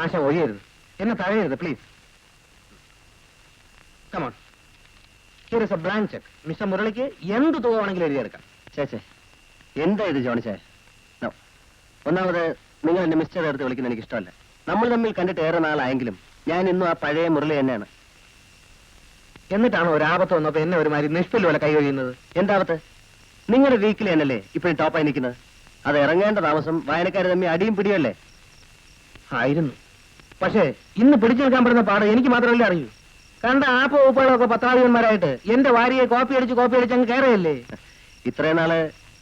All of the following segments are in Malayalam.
ആശ ഒഴിയരുത്. എന്നെ തഴയരുത് please come on here is a blank cheque mister മുരളിക്ക് എന്ത് തുക വേണമെങ്കിലും എഴുതിയെടുക്കാം. ചേച്ചേ എന്താ ഇത് ജോണിച്ചേ. ഒന്നാമത് നിങ്ങൾ എന്നെ മിസ്റ്റർ എടുത്ത് വിളിക്കുന്നത് എനിക്ക് ഇഷ്ടമല്ല നമ്മൾ തമ്മിൽ കണ്ടിട്ട് ഏറെ നാളായെങ്കിലും ഞാൻ ഇന്നും ആ പഴയ മുരളി തന്നെയാണ്. എന്നിട്ടാണ് ഒരാപത്ത് വന്നപ്പോൾ വന്നപ്പോ എന്നെ ഒരുമാതിരി നിഷ്പൽ പോലെ കൈ എന്താപത്ത് നിങ്ങളുടെ വീക്കിൽ എന്നല്ലേ ഇപ്പോഴും ടോപ്പായി നിൽക്കുന്നത്? അത് ഇറങ്ങേണ്ട താമസം വായനക്കാർ തമ്മിൽ അടിയും പിടിയല്ലേ ആയിരുന്നു. പക്ഷേ ഇന്ന് പിടിച്ചു നിൽക്കാൻ പറ്റുന്ന പാട് എനിക്ക് മാത്രമല്ലേ അറിയൂ. കണ്ട ആപ്പ് വകുപ്പുകളൊക്കെ പത്താളികന്മാരായിട്ട് എന്റെ വാരിയെ കോപ്പി അടിച്ച് കോപ്പി അടിച്ച് അങ്ങ് കയറിയല്ലേ ഇത്രയും നാൾ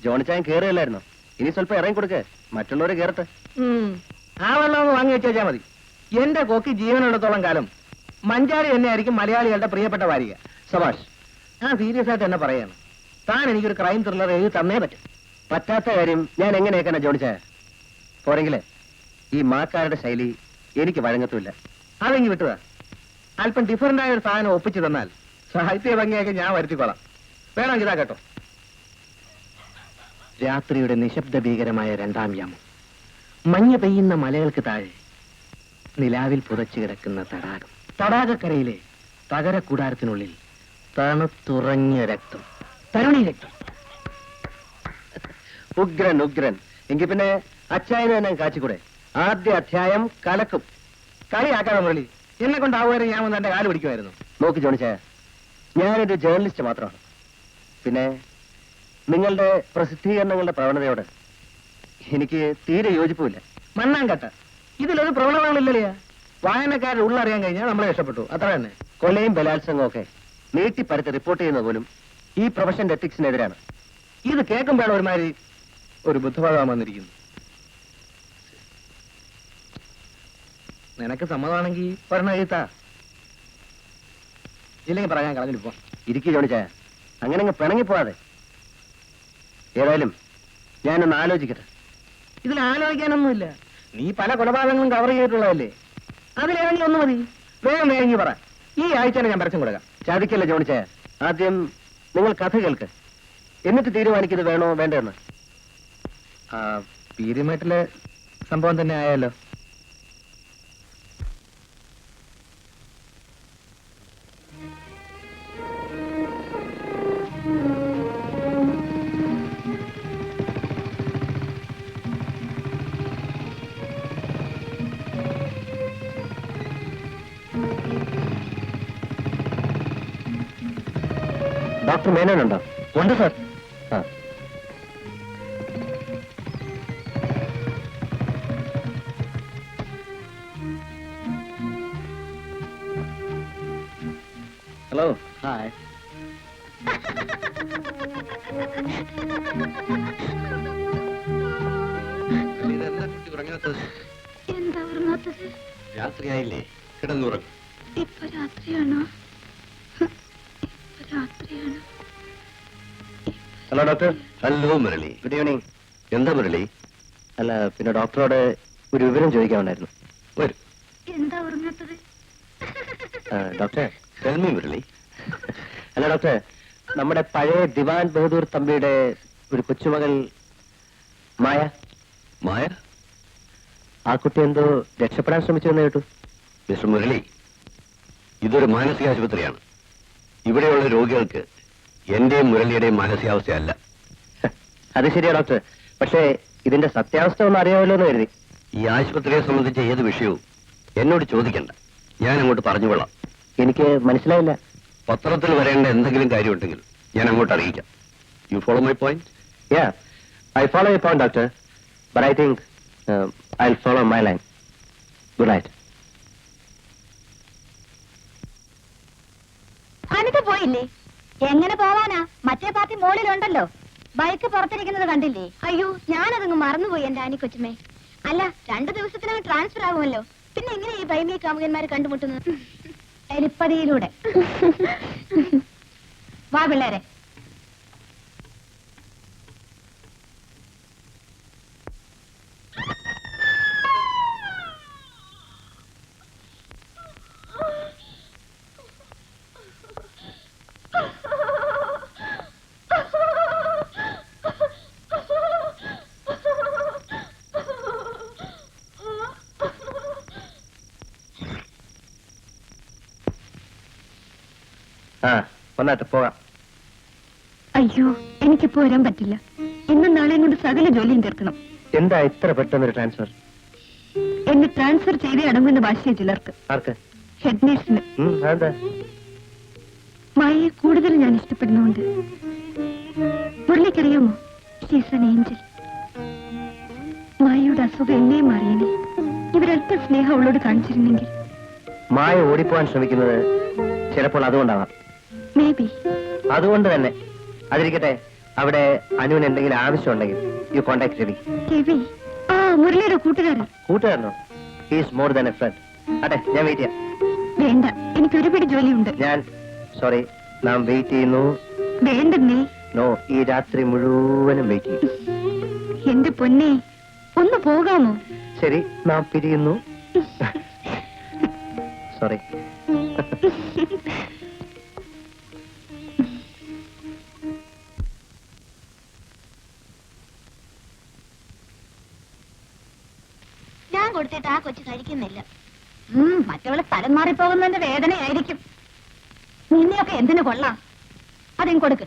ജോണിച്ചാൻ കയറിയല്ലായിരുന്നോ ഇനി സ്വല്പം ഇറങ്ങി കൊടുക്കേ. മറ്റുള്ളവരെ കയറട്ടെ. ആ വെള്ളം ഒന്ന് വാങ്ങി വെച്ചാൽ മതി. എന്റെ കൊക്കി ജീവനുള്ളത്തോളം കാലം മഞ്ചാരി തന്നെ ആയിരിക്കും മലയാളികളുടെ പ്രിയപ്പെട്ട വാരിക. സബാഷ് ഞാൻ സീരിയസ് ആയിട്ട് എന്നെ പറയാണ്. താൻ എനിക്കൊരു ക്രൈം ത്രില്ലർ എഴുതി തന്നേ പറ്റും. പറ്റാത്ത കാര്യം ഞാൻ എങ്ങനെയൊക്കെ ജോണിച്ചായ പോരെങ്കിലേ ഈ മാക്കാരുടെ ശൈലി എനിക്ക് വഴങ്ങത്തുമില്ല. അതെങ്കിൽ വിട്ടുക അല്പം ഡിഫറന്റ് ആയ ഒരു സാധനം ഒപ്പിച്ചു തന്നാൽ സാഹിത്യ ഭംഗിയൊക്കെ ഞാൻ വരുത്തിക്കോളാം. വേണമെങ്കിൽ ഇതാ കേട്ടോ. രാത്രിയുടെ നിശബ്ദ ഭീകരമായ രണ്ടാം യാമം. മഞ്ഞ പെയ്യുന്ന മലകൾക്ക് താഴെ നിലാവിൽ പുതച്ചു കിടക്കുന്ന തടാകം. തടാകക്കരയിലെ തകര കൂടാരത്തിനുള്ളിൽ തണുത്തുറഞ്ഞ രക്തം. തരുണി രക്തം. ഉഗ്രൻ ഉഗ്രൻ. എങ്കിൽ പിന്നെ അച്ചായനെ തന്നെ കാച്ചിക്കൂടെ? ആദ്യ അധ്യായം കലക്കും. കളിയാക്കാതെ മുരളി എന്നെ കൊണ്ടാവുമായിരുന്നു ഞാൻ വന്ന് എന്റെ കാൽ പിടിക്കുമായിരുന്നു. നോക്കി ജോണിച്ചായ ഞാനൊരു ജേർണലിസ്റ്റ് മാത്രമാണ്. പിന്നെ നിങ്ങളുടെ പ്രസിദ്ധീകരണങ്ങളുടെ പ്രവണതയോട് എനിക്ക് തീരെ യോജിപ്പുമില്ല. മണ്ണാങ്കട്ട. ഇതിലൊരു പ്രവണതകളില്ലല്ലേ വായനക്കാരുടെ ഉള്ളറിയാൻ കഴിഞ്ഞാൽ നമ്മളെ ഇഷ്ടപ്പെട്ടു അത്ര തന്നെ. കൊലയും ബലാത്സംഗവും ഒക്കെ നീട്ടിപ്പരത്ത് റിപ്പോർട്ട് ചെയ്യുന്ന പോലും ഈ പ്രൊഫഷൻ എത്തിക്സിനെതിരാണ് ഇത് കേൾക്കുമ്പോഴാണ് ഒരുമാതിരി ഒരു ബുദ്ധഭാഗം വന്നിരിക്കുന്നു നിനക്ക് സമ്മതമാണെങ്കിൽ പറഞ്ഞ എഴുത്താ ഇല്ലെങ്കിൽ പറയാൻ കളഞ്ഞിട്ട് പോ. ഇരിക്കു ജോണിച്ചായ അങ്ങനെ അങ്ങ് പിണങ്ങി പോവാതെ. ഏതായാലും ഞാനൊന്ന് ആലോചിക്കട്ടെ. ഇതിൽ ആലോചിക്കാനൊന്നുമില്ല. നീ പല കൊലപാതകങ്ങളും കവർ ചെയ്തിട്ടുള്ളതല്ലേ? അതിലേതെങ്കിലും ഒന്ന് മതി. വേഗം വേഗം പറ. ഈ ആഴ്ച തന്നെ ഞാൻ പരസ്യം കൊടുക്കാം. ചതിക്കല്ല ജോണിച്ചായ ആദ്യം നിങ്ങൾ കഥ കേൾക്ക്. എന്നിട്ട് തീരുമാനിക്കുന്നത് വേണോ വേണ്ടെന്ന് ആ പീരുമേട്ടിലെ സംഭവം തന്നെ ആയാലോ? ഡോക്ടർ മേനോനുണ്ടോ? ഉണ്ട് സാർ. ആ. ഹലോ ഹായ് എന്താ ഉറങ്ങാത്തത്? രാത്രിയായില്ലേ? കിടന്നുറങ്ങും. ഇപ്പൊ രാത്രിയാണോ? Hello doctor hello Murali good evening എന്താ മുരളി അല്ല പിന്നെ ഡോക്ടറോട് ഒരു വിവരം ചോദിക്കാനുണ്ടായിരുന്നു. വരൂ. എന്താ ഉറങ്ങാത്തത്? ഡോക്ടർ ടെൽമി മുരളി അല്ല ഡോക്ടർ നമ്മുടെ പഴയ ദിവാൻ ബഹദൂർ തമ്പിയുടെ ഒരു കൊച്ചുമകൾ മായ. മായ? ആ കുട്ടി എന്തോ രക്ഷപ്പെടാൻ ശ്രമിച്ചു എന്ന് കേട്ടു. മിസ്റ്റർ മുരളി ഇതൊരു മാനസിക ആശുപത്രിയാണ് ഇവിടെയുള്ള രോഗികൾക്ക് എന്റെയും മുരളിയുടെയും മാനസികാവസ്ഥയല്ല. അത് ശരിയാ ഡോക്ടർ പക്ഷേ ഇതിന്റെ സത്യാവസ്ഥ ഒന്ന് അറിയാമല്ലോ എന്ന് കരുതി. ഈ ആശുപത്രിയെ സംബന്ധിച്ച ഏത് വിഷയവും എന്നോട് ചോദിക്കണ്ട. ഞാൻ അങ്ങോട്ട് പറഞ്ഞുകൊള്ളാം. എനിക്ക് മനസ്സിലായില്ല. പത്രത്തിൽ വരേണ്ട എന്തെങ്കിലും കാര്യമുണ്ടെങ്കിൽ ഞാൻ അങ്ങോട്ട് അറിയിക്കാം you follow my point yeah I follow you point doctor but I think I follow my line good night Anita പോയില്ലേ? എങ്ങനെ പോവാനാ? മറ്റേ പാർട്ടി മോളിലുണ്ടല്ലോ. ബൈക്ക് പുറത്തിരിക്കുന്നത് കണ്ടില്ലേ? അയ്യോ ഞാനതങ്ങ് മറന്നുപോയി എന്റെ ആനി കൊച്ചുമേ അല്ല രണ്ടു ദിവസത്തിനകം ട്രാൻസ്ഫർ ആകുമല്ലോ പിന്നെ എങ്ങനെ ഈ ബൈമി കാമുകന്മാരെ കണ്ടുമുട്ടുന്നത്? എലിപ്പതിയിലൂടെ വാ പിള്ളേരെ. ആ വന്നാട്ടെ പോകാം. അയ്യോ എനിക്കിപ്പോ വരാൻ പറ്റില്ല. ഇന്നും നാളെയും കൊണ്ട് സകല ജോലിയും തീർക്കണം. എന്താ ഇത്ര പെട്ടെന്നൊരു ട്രാൻസ്ഫർ എന്നെ ട്രാൻസ്ഫർ ചെയ്തേ അടങ്ങുന്ന ഭാഷയെ ചിലർക്ക്. ആർക്ക്? ഹെഡ് നേഴ്സിന് ഉം, അതെന്താ? മായയെ കൂടുതൽ ഞാൻ ഇഷ്ടപ്പെടുന്നുണ്ട്. മുരളിക്കറിയാമോ? An ഏഞ്ചൽ മായയുടെ അസുഖം എന്നെയും മാറിയനെ ഇവരല്പ സ്നേഹം അവളോട് കാണിച്ചിരുന്നെങ്കിൽ. മായ ഓടിപ്പോവാൻ ശ്രമിക്കുന്നത് ചിലപ്പോൾ അതുകൊണ്ടാവാം. ബി അതുകൊണ്ട് തന്നെ. അതിരിക്കട്ടെ അവിടെ അനുവിന് എന്തെങ്കിലും ആവശ്യമുണ്ടെങ്കിൽ യു കോണ്ടാക്ട് രവി രവി ആ മുരളിയുടെ കൂട്ടുകാരൻ. കൂട്ടുകാരനോ? Is more than a friend അതെ ഞാൻ വെയിറ്റ് ചെയ്യാം. വേണ്ട എനിക്ക് ഒരുപാട് ജോലിയുണ്ട്. ഞാൻ സോറി നാം വെയിറ്റ് ചെയ്യുന്നു. വേണ്ടെന്നേ. നോ ഈ രാത്രി മുഴുവനും വെയിറ്റ് ചെയ്യും. എന്റെ പൊന്നെ ഒന്ന് പോകാമോ? ശരി നാം പിരിയുന്നു. സോറി കൊച്ചു കഴിക്കുന്നില്ല മറ്റവളെ തലം മാറിപ്പോകുന്നതിന്റെ വേദനയായിരിക്കും. നിന്നെയൊക്കെ എന്തിനു കൊള്ളാം? അതിന് കൊടുക്ക്.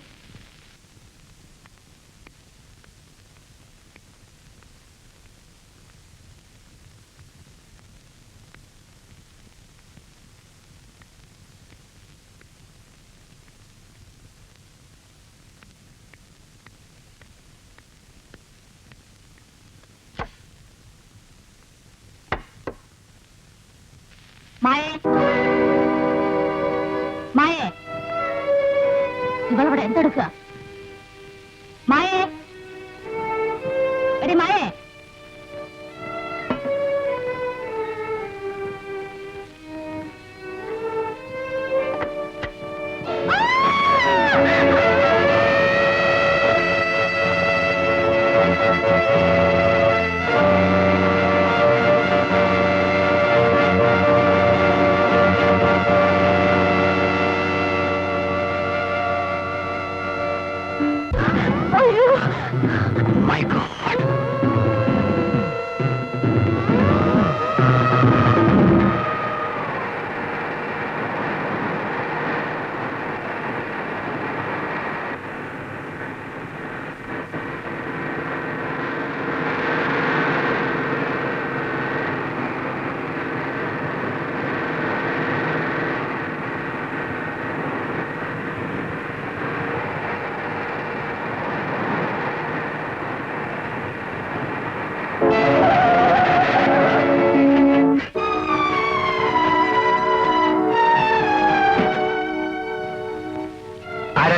മായേ. മായേ. ഇവളവിടെ എന്തെടുക്കുക?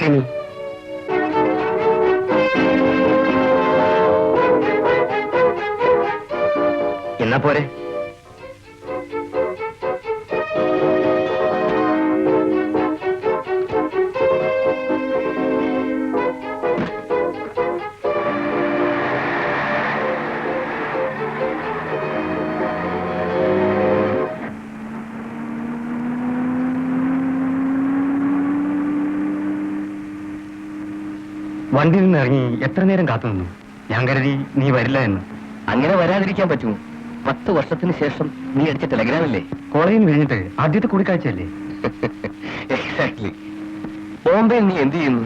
ആരാണ് എന്നാ പോരെ? വണ്ടിയിൽ നിന്ന് ഇറങ്ങി എത്ര നേരം കാത്തു നിന്നു? ഞാൻ കരുതി നീ വരില്ല എന്ന്. അങ്ങനെ വരാതിരിക്കാൻ പറ്റുമോ പത്ത് വർഷത്തിന് ശേഷം നീ അടിച്ച ടെലഗ്രാമല്ലേ കോളേജിൽ കഴിഞ്ഞിട്ട് ആദ്യത്തെ കൂടിക്കാഴ്ചയല്ലേ? എക്സാക്ട്ലി ബോംബെയിൽ നീ എന്ത് ചെയ്യുന്നു?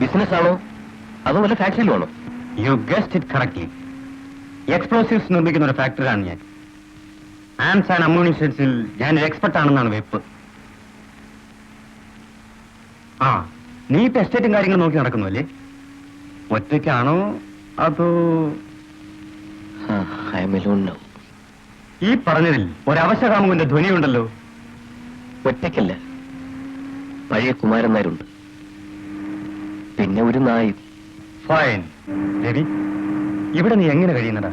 ബിസിനസ് ആണോ? അതോ വല്ല ഫാക്ടറിയിലാണോ you guessed it correctly explosives നിർമ്മിക്കുന്ന ഒരു ഫാക്ടറിയാണ് ഞാൻ. ആംസ് ആൻഡ് അമ്മ്യൂണിഷൻസിൽ ഞാൻ ഒരു എക്സ്പെർട്ട് ആണെന്നാണ് വെപ്പ്. ആ നീ ഇപ്പൊ എസ്റ്റേറ്റും കാര്യങ്ങളും നോക്കി നടക്കുന്നു അല്ലേ? ഒറ്റയ്ക്കാണോ അതോ ഈ പറഞ്ഞതിൽ ഒരവശകാമുവിന്റെ ധ്വനിയുണ്ടല്ലോ. ഒറ്റയ്ക്കല്ല. പഴയ കുമാരന്മാരുണ്ട്. പിന്നെ ഒരു നായും. ഫൈൻ രവി ഇവിടെ നീ എങ്ങനെ കഴിയുന്നടാ?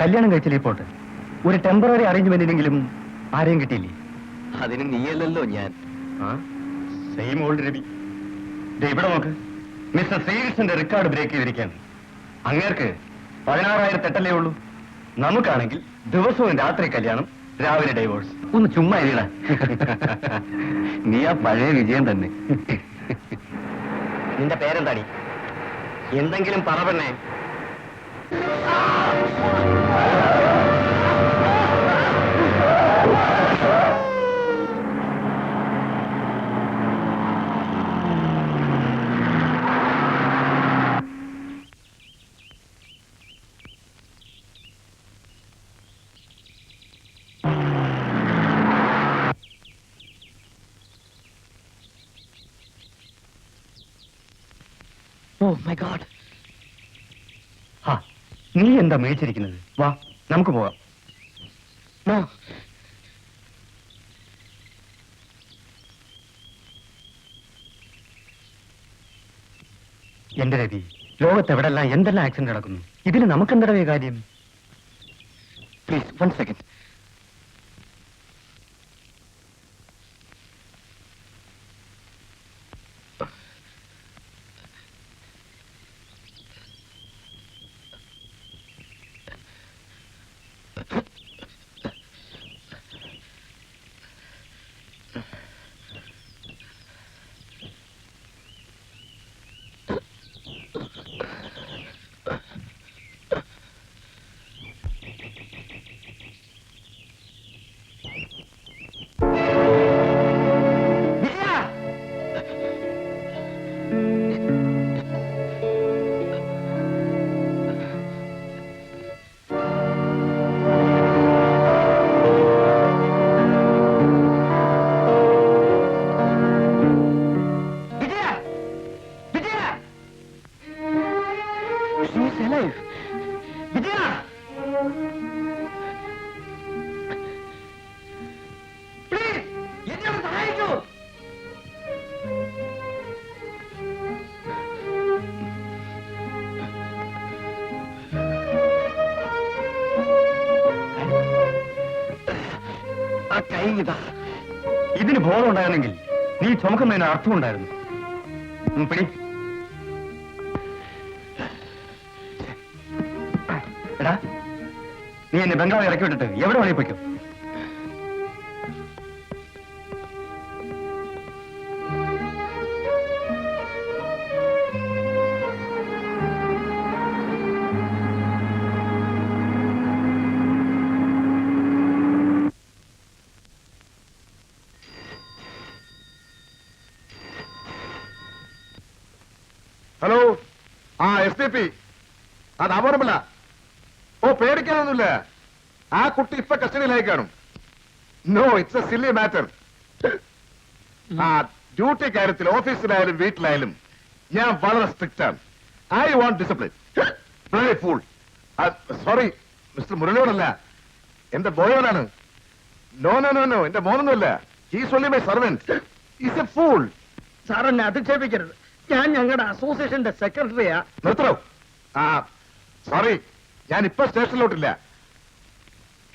കല്യാണം കഴിച്ചില്ലേ പോട്ട് ഒരു ടെമ്പററി അറേഞ്ച്മെന്റിനെങ്കിലും ആരെയും കിട്ടിയില്ലേ? അതിന് നീയല്ലല്ലോ ഞാൻ. Same old Ravi. ഇവിടെ നോക്ക്. മിസ്റ്റർ ശ്രീകൃഷ്ണന്റെ റെക്കോർഡ് ബ്രേക്ക് ചെയ്തിരിക്കുകയാണ്. അങ്ങേർക്ക് പതിനാറായിരത്തി എട്ടല്ലേ ഉള്ളൂ? നമുക്കാണെങ്കിൽ ദിവസവും രാത്രി കല്യാണം രാവിലെ ഡൈവോഴ്സ് ഒന്ന് ചുമ്മാ ഇരിടാ. നീ ആ പഴയ വിജയം തന്നെ. നിന്റെ പേരെന്താടി? എന്തെങ്കിലും പറ പെണ്ണേ. മൈ ഗോഡ് ആ നീ എന്താ മേടിച്ചിരിക്കുന്നത്? വാ നമുക്ക് പോവാം നോ എന്റെ രവി ലോകത്തെവിടെല്ലാം എന്തെല്ലാം ആക്സിഡന്റ് നടക്കുന്നു? ഇതിന് നമുക്ക് എന്തടവേ കാര്യം? പ്ലീസ് വൺ സെക്കൻഡ് ഇതിന് ബോധം ഉണ്ടായിരുന്നെങ്കിൽ നീ ചുമക്കുന്നതിന് അർത്ഥമുണ്ടായിരുന്നു ഉം, പിടി. എടാ നീ എന്നെ ബംഗാളിൽ ഇറക്കി വിട്ടിട്ട് എവിടെ വഴി പോയിക്കോ. ഹലോ? ആ എസ് ഡി പി. അത് അപകടമല്ല. ഓ പേടിക്കാനൊന്നുമില്ല. ആ കുട്ടി ഇപ്പൊ കസ്റ്റഡിയിലായി കാണും. No it's a silly matter ആ ഡ്യൂട്ടി കാര്യത്തിൽ ഓഫീസിലായാലും വീട്ടിലായാലും ഞാൻ വളരെ സ്ട്രിക്റ്റ് ആണ്. I want discipline fool sorry mister മുരളിയോടല്ല. എന്റെ ബോയോടാണ്. നോ നോ നോ നോ എന്റെ മോനൊന്നുമല്ല. He's only my servant is a fool sir എന്നെ അധിക്ഷേപിക്കരുത്. ഞാൻ ഞങ്ങളുടെ അസോസിയേഷന്റെ സെക്രട്ടറിയാ. നിർത്തണോ? ആ സോറി ഞാൻ ഇപ്പൊ സ്റ്റേഷനിലോട്ടില്ല.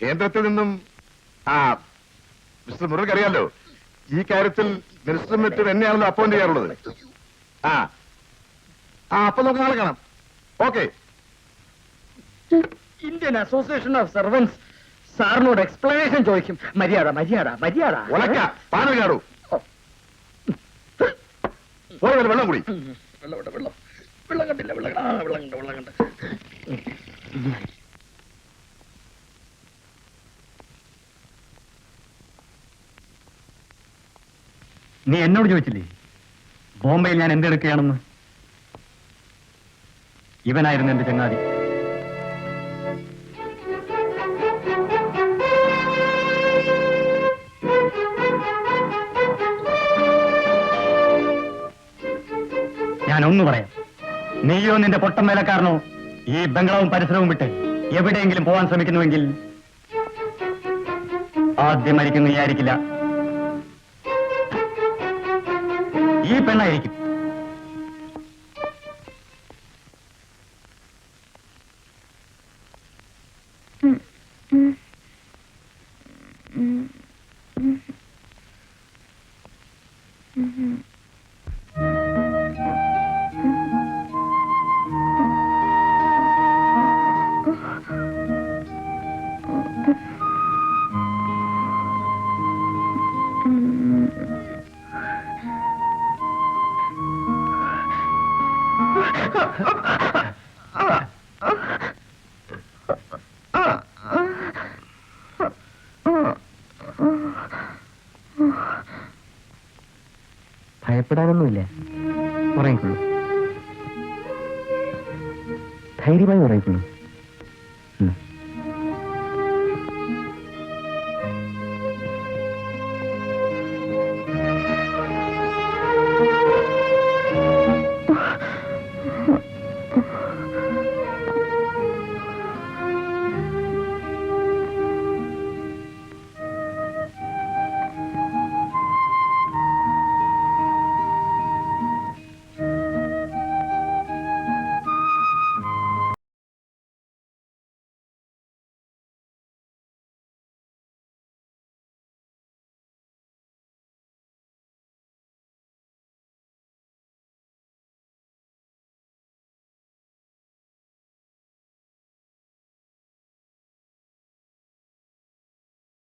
കേന്ദ്രത്തിൽ നിന്നും ആ മിസ്റ്റർ മുറുക്ക് അറിയാലോ. ഈ കാര്യത്തിൽ മിനിസ്റ്റർ മറ്റും എന്നെയാണല്ലോ അപ്പോയിന്റ് ചെയ്യാറുള്ളത്. ആ ആ അപ്പൊ നമുക്ക് നാളെ കാണാം. Okay. Indian association of servants സാറിനോട് എക്സ്പ്ലനേഷൻ ചോദിക്കും. മര്യാദ മര്യാദ മര്യാദ. ഉളക്കാ പാനൽ വെള്ളം കൂടി. വെള്ളം വെള്ളം. വെള്ളം കണ്ടില്ല വെള്ളം കണ്ട- ആ, വെള്ളം കണ്ട് വെള്ളം കണ്ട്. നീ എന്നോട് ചോദിച്ചില്ലേ? ബോംബെയിൽ ഞാൻ എന്തെടുക്കുകയാണെന്ന്? ഇവനായിരുന്നു എന്റെ ചങ്ങാതി. ഞാൻ ഒന്ന് പറയാം. നീയോ നിന്റെ പൊട്ടം വേലക്കാരനോ ഈ ബംഗളവും പരിസരവും വിട്ട് എവിടെയെങ്കിലും പോവാൻ ശ്രമിക്കുന്നുവെങ്കിൽ ആദ്യം മരിക്കുന്ന ആയിരിക്കില്ല. ഈ പെണ്ണായിരിക്കും. ഭയപ്പെടാനൊന്നുമില്ല. ഉറങ്ങിക്കൊള്ളൂ ധൈര്യമായി ഉറങ്ങിക്കൊള്ളൂ